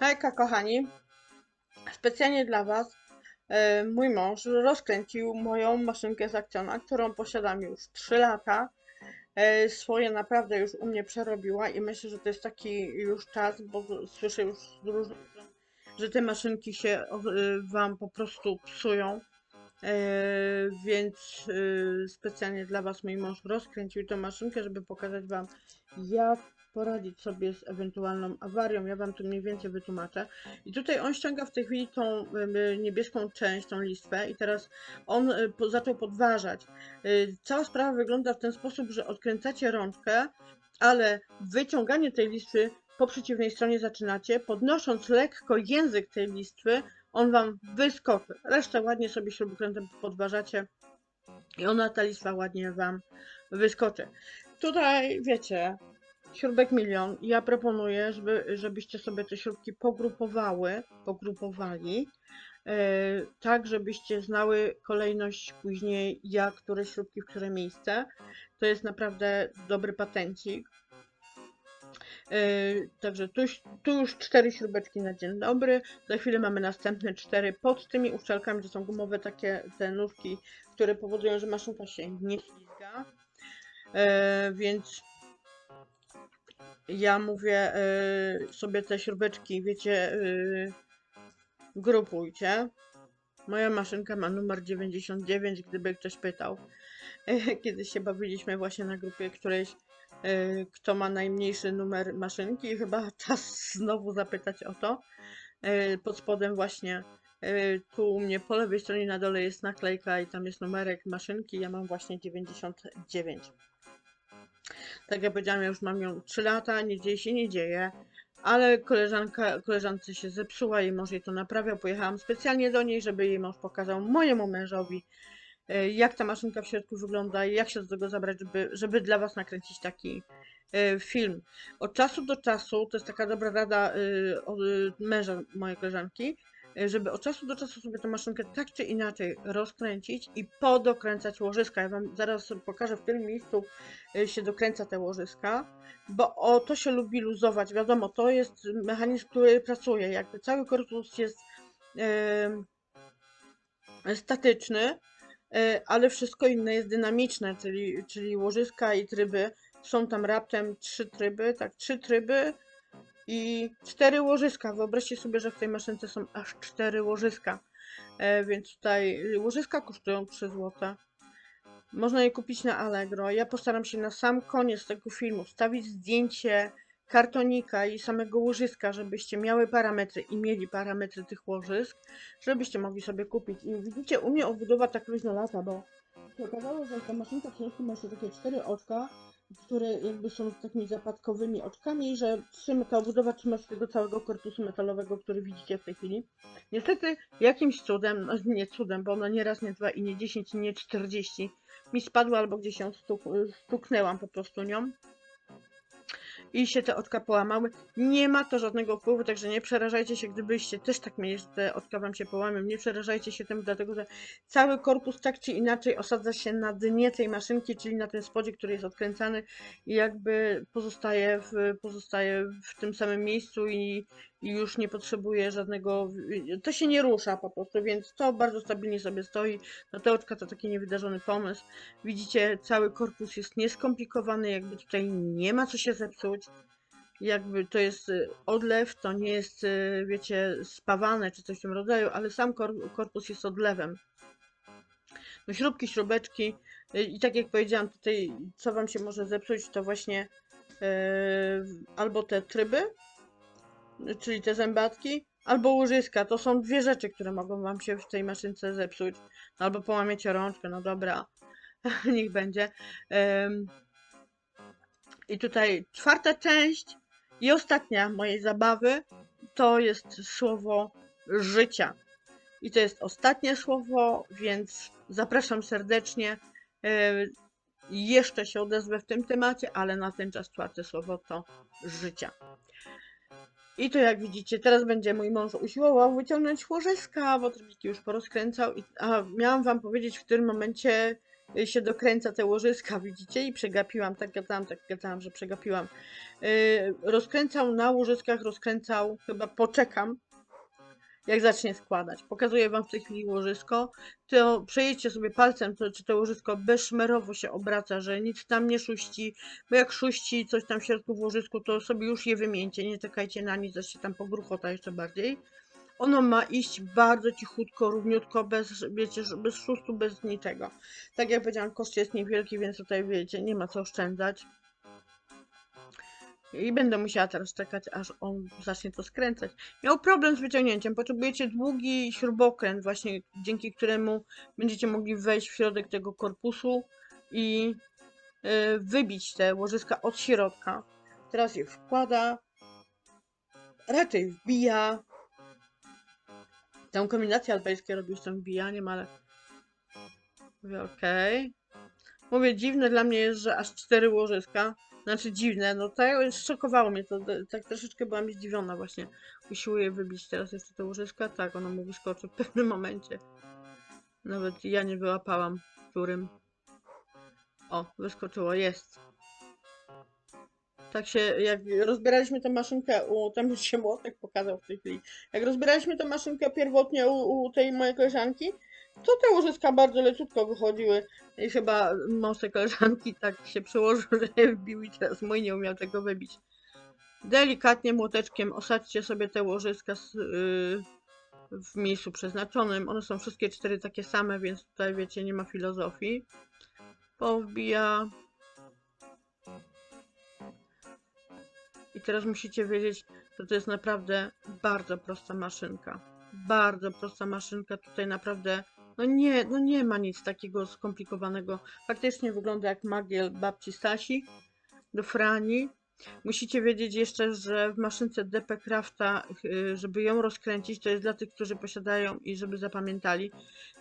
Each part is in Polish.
Hejka kochani, specjalnie dla Was e, mój mąż rozkręcił moją maszynkę z Akcjona, którą posiadam już 3 lata. E, swoje naprawdę już u mnie przerobiła i myślę, że to jest taki już czas, bo słyszę już z różnych stron, że te maszynki się e, Wam po prostu psują. Więc specjalnie dla Was mój mąż rozkręcił tę maszynkę, żeby pokazać Wam, jak poradzić sobie z ewentualną awarią. Ja Wam tu mniej więcej wytłumaczę. I tutaj on ściąga w tej chwili tą y, niebieską część, tą listwę i teraz on y, zaczął podważać. Y, Cała sprawa wygląda w ten sposób, że odkręcacie rączkę, ale wyciąganie tej listwy po przeciwnej stronie zaczynacie, podnosząc lekko język tej listwy, on Wam wyskoczy. Resztę ładnie sobie śrubokrętem podważacie i ona, ta listwa ładnie Wam wyskoczy. Tutaj, wiecie, śrubek milion. Ja proponuję, żeby, żebyście sobie te śrubki pogrupowały, pogrupowali, e, tak żebyście znały kolejność później, jak które śrubki w które miejsce. To jest naprawdę dobry patencik. E, Także tu, tu już cztery śrubeczki na dzień dobry. Za chwilę mamy następne cztery pod tymi uszczelkami. To są gumowe takie te nóżki, które powodują, że maszynka się nie ślizga. E, Więc ja mówię y, sobie te śrubeczki, wiecie, y, grupujcie. Moja maszynka ma numer 99, gdyby ktoś pytał. Kiedyś się bawiliśmy właśnie na grupie którejś, y, kto ma najmniejszy numer maszynki. Chyba czas znowu zapytać o to. Y, Pod spodem właśnie y, tu u mnie po lewej stronie na dole jest naklejka i tam jest numerek maszynki. Ja mam właśnie 99. Tak jak powiedziałam, ja już mam ją 3 lata, nie dzieje się, nie dzieje. Ale koleżanka, koleżance się zepsuła, jej mąż jej to naprawiał. Pojechałam specjalnie do niej, żeby jej mąż pokazał mojemu mężowi, e, jak ta maszynka w środku wygląda i jak się do tego zabrać, żeby, żeby dla Was nakręcić taki e, film. Od czasu do czasu, to jest taka dobra rada e, od męża mojej koleżanki, żeby od czasu do czasu sobie tę maszynkę tak czy inaczej rozkręcić i podokręcać łożyska. Ja Wam zaraz pokażę, w którym miejscu y, się dokręca te łożyska, bo o to się lubi luzować. Wiadomo, to jest mechanizm, który pracuje. Jakby cały korpus jest e, statyczny, e, ale wszystko inne jest dynamiczne, czyli, czyli łożyska i tryby. Są tam raptem trzy tryby, tak, trzy tryby i cztery łożyska. Wyobraźcie sobie, że w tej maszynce są aż cztery łożyska. E, więc tutaj łożyska kosztują 3 zł. Można je kupić na Allegro. Ja postaram się na sam koniec tego filmu wstawić zdjęcie kartonika i samego łożyska, żebyście miały parametry i mieli parametry tych łożysk, żebyście mogli sobie kupić. I widzicie, u mnie obudowa tak luźno lata, bo się okazało, że ta maszynka w środku ma jeszcze takie cztery oczka, które jakby są takimi zapadkowymi oczkami, że trzyma, ta obudowa trzyma się tego całego korpusu metalowego, który widzicie w tej chwili. Niestety jakimś cudem, no nie cudem, bo ona nie raz, nie dwa i nie 10, i nie 40 mi spadła albo gdzieś ją stuk, stuknęłam po prostu nią i się te oczka połamały. Nie ma to żadnego wpływu, także nie przerażajcie się, gdybyście też tak mieli, że te oczka wam się połamią. Nie przerażajcie się tym, dlatego że cały korpus tak czy inaczej osadza się na dnie tej maszynki, czyli na tym spodzie, który jest odkręcany i jakby pozostaje w, pozostaje w tym samym miejscu i, i już nie potrzebuje żadnego. To się nie rusza po prostu, więc to bardzo stabilnie sobie stoi. No te oczka to taki niewydarzony pomysł. Widzicie, cały korpus jest nieskomplikowany, jakby tutaj nie ma co się zepsuć. Jakby to jest y, odlew, to nie jest, y, wiecie, spawane czy coś w tym rodzaju, ale sam kor- korpus jest odlewem. No śrubki, śrubeczki y, i tak jak powiedziałam tutaj, co Wam się może zepsuć, to właśnie yy, albo te tryby, czyli te zębatki, albo łożyska. To są dwie rzeczy, które mogą Wam się w tej maszynce zepsuć. Albo połamiecie rączkę, no dobra, niech będzie. Ym, I tutaj czwarta część i ostatnia mojej zabawy to jest słowo życia. I to jest ostatnie słowo, więc zapraszam serdecznie. Jeszcze się odezwę w tym temacie, ale na ten czas czwarte słowo to życia. I to jak widzicie, teraz będzie mój mąż usiłował wyciągnąć łożyska, bo trybiki już porozkręcał. I, a miałam wam powiedzieć w którym momencie y, się dokręca te łożyska, widzicie? I przegapiłam, tak gadałam, tak gadałam, że przegapiłam. Y, rozkręcał na łożyskach, rozkręcał, chyba poczekam, jak zacznie składać. Pokazuję Wam w tej chwili łożysko. To przejedźcie sobie palcem, to, czy to łożysko bezszmerowo się obraca, że nic tam nie szuści, bo jak szuści coś tam w środku w łożysku, to sobie już je wymieńcie, nie czekajcie na nic, zaś się tam pogruchota jeszcze bardziej. Ono ma iść bardzo cichutko, równiutko, bez, wiecie, bez szustu, bez niczego. Tak jak powiedziałam, koszt jest niewielki, więc tutaj wiecie, nie ma co oszczędzać. I będę musiała teraz czekać, aż on zacznie to skręcać. Miał problem z wyciągnięciem. Potrzebujecie długi śrubokręt, właśnie dzięki któremu będziecie mogli wejść w środek tego korpusu i y, wybić te łożyska od środka. Teraz je wkłada, raczej wbija. Tę kombinację alpejskie robił z tym wbijaniem, ale mówię okej. Mówię, dziwne dla mnie jest, że aż cztery łożyska. Znaczy dziwne, no to szokowało mnie to, tak troszeczkę byłam zdziwiona właśnie. Usiłuję wybić teraz jeszcze te łożyska, tak, ono mu wyskoczy w pewnym momencie. Nawet ja nie wyłapałam, którym. O, wyskoczyło, jest. Tak się, jak rozbieraliśmy tę maszynkę, u, tam już się młotek pokazał w tej chwili. Jak rozbieraliśmy tę maszynkę pierwotnie u, u tej mojej koleżanki, to te łożyska bardzo leciutko wychodziły i chyba mąż koleżanki tak się przełożył, że je wbił i teraz mój nie umiał tego wybić. Delikatnie młoteczkiem osadźcie sobie te łożyska z, yy, w miejscu przeznaczonym. One są wszystkie cztery takie same, więc tutaj wiecie, nie ma filozofii. Powbija. I teraz musicie wiedzieć, że to jest naprawdę bardzo prosta maszynka. Bardzo prosta maszynka. Tutaj naprawdę no nie, no nie ma nic takiego skomplikowanego. Faktycznie wygląda jak magiel babci Stasi do Frani. Musicie wiedzieć jeszcze, że w maszynce DP Crafta, y, żeby ją rozkręcić, to jest dla tych, którzy posiadają i żeby zapamiętali,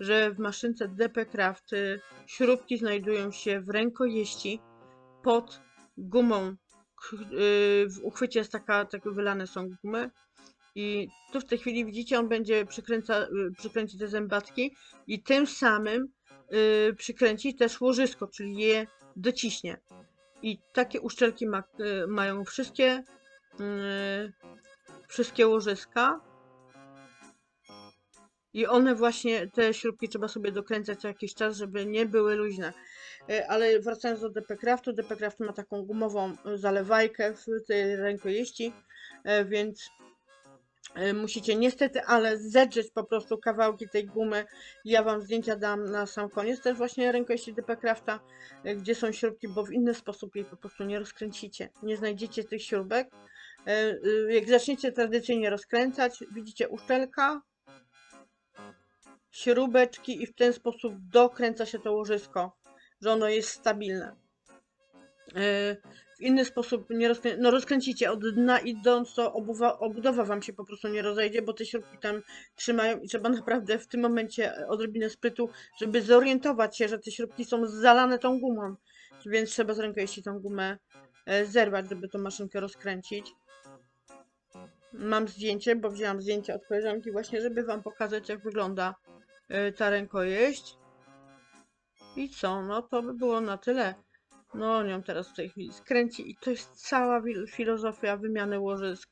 że w maszynce DP Craft y, śrubki znajdują się w rękojeści pod gumą. y, W uchwycie jest taka, tak wylane są gumy i tu w tej chwili widzicie, on będzie przykręca, y, przykręci te zębatki i tym samym y, przykręci też łożysko, czyli je dociśnie. I takie uszczelki ma, y, mają wszystkie, y, wszystkie łożyska. I one właśnie, te śrubki trzeba sobie dokręcać co jakiś czas, żeby nie były luźne. Y, Ale wracając do DP Craftu, DP Craft ma taką gumową y, zalewajkę w tej rękojeści, więc musicie niestety, ale zedrzeć po prostu kawałki tej gumy. Ja wam zdjęcia dam na sam koniec. Też właśnie rękojeści DP Crafta, y, gdzie są śrubki, bo w inny sposób jej po prostu nie rozkręcicie. Nie znajdziecie tych śrubek. Y, Jak zaczniecie tradycyjnie rozkręcać, widzicie uszczelka, śrubeczki i w ten sposób dokręca się to łożysko, że ono jest stabilne. Inny sposób nie rozkrę... no rozkręcicie od dna idąc, to obuwa... obudowa wam się po prostu nie rozejdzie, bo te śrubki tam trzymają i trzeba naprawdę w tym momencie odrobinę sprytu, żeby zorientować się, że te śrubki są zalane tą gumą. Więc trzeba z rękojeści tą gumę e, zerwać, żeby tą maszynkę rozkręcić. Mam zdjęcie, bo wzięłam zdjęcie od koleżanki właśnie, żeby wam pokazać jak wygląda e, ta rękojeść. I co? No to by było na tyle. No on ją teraz w tej chwili skręci i to jest cała filozofia wymiany łożysk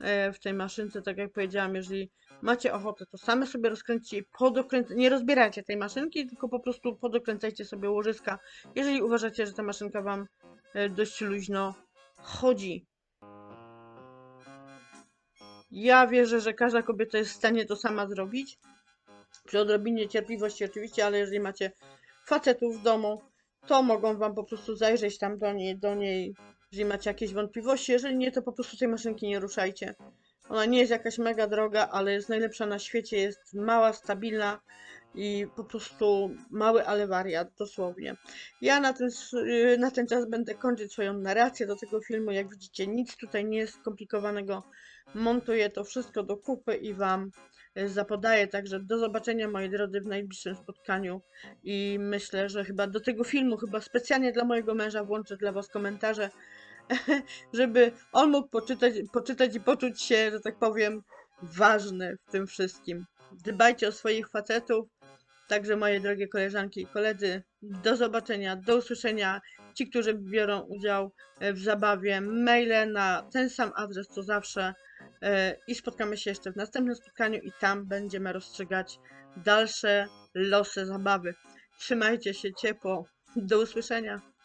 e, w tej maszynce. Tak jak powiedziałam, jeżeli macie ochotę, to same sobie rozkręcicie i podokręc... Nie rozbierajcie tej maszynki, tylko po prostu podokręcajcie sobie łożyska, jeżeli uważacie, że ta maszynka wam e, dość luźno chodzi. Ja wierzę, że każda kobieta jest w stanie to sama zrobić. Przy odrobinie cierpliwości oczywiście, ale jeżeli macie facetów w domu, to mogą wam po prostu zajrzeć tam do niej, do niej, jeżeli macie jakieś wątpliwości. Jeżeli nie, to po prostu tej maszynki nie ruszajcie. Ona nie jest jakaś mega droga, ale jest najlepsza na świecie, jest mała, stabilna i po prostu mały, ale wariat, dosłownie. Ja na ten, yy, na ten czas będę kończyć swoją narrację do tego filmu. Jak widzicie, nic tutaj nie jest skomplikowanego. Montuję to wszystko do kupy i wam zapodaję. Także do zobaczenia, moi drodzy, w najbliższym spotkaniu. I myślę, że chyba do tego filmu, chyba specjalnie dla mojego męża włączę dla was komentarze, żeby on mógł poczytać, poczytać i poczuć się, że tak powiem, ważny w tym wszystkim. Dbajcie o swoich facetów. Także moje drogie koleżanki i koledzy, do zobaczenia, do usłyszenia. Ci, którzy biorą udział w zabawie, maile na ten sam adres co zawsze i spotkamy się jeszcze w następnym spotkaniu i tam będziemy rozstrzygać dalsze losy zabawy. Trzymajcie się ciepło. Do usłyszenia.